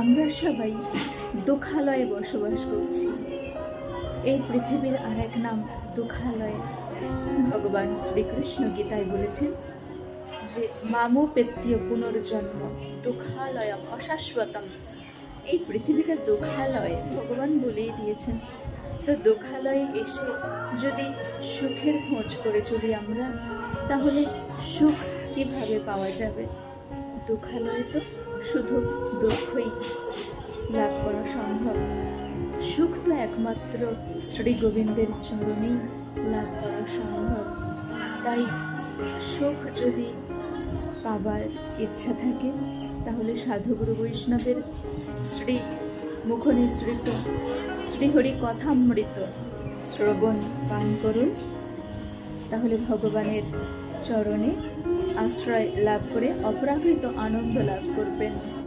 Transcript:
আমরা সবাই দুঃখালয়ে বসবাস করছি। এই পৃথিবীর আরেক নাম দুঃখালয়। ভগবান শ্রীকৃষ্ণ গীতায় বলেছেন যে, মামু পেত্তীয় পুনর্জন্ম দুঃখালয়ম অশাশ্বতম। এই পৃথিবীটা দুঃখালয়, ভগবান বলেই দিয়েছেন। তো দুঃখালয়ে এসে যদি সুখের খোঁজ করে চলি আমরা, তাহলে সুখ কীভাবে পাওয়া যাবে? দুঃখালয়ে তো শুধু দুঃখই লাভ করা সম্ভব। সুখ তো একমাত্র শ্রী গোবিন্দের চরণেই লাভ করা সম্ভব। তাই সুখ যদি পাবার ইচ্ছা থাকে, তাহলে সাধুগুরু বৈষ্ণবের শ্রী মুখনিসৃত শ্রীহরি কথামৃত শ্রবণ পান করুন। তাহলে ভগবানের চরণে আশ্রয় লাভ করে অপরাকৃত আনন্দ লাভ করবেন।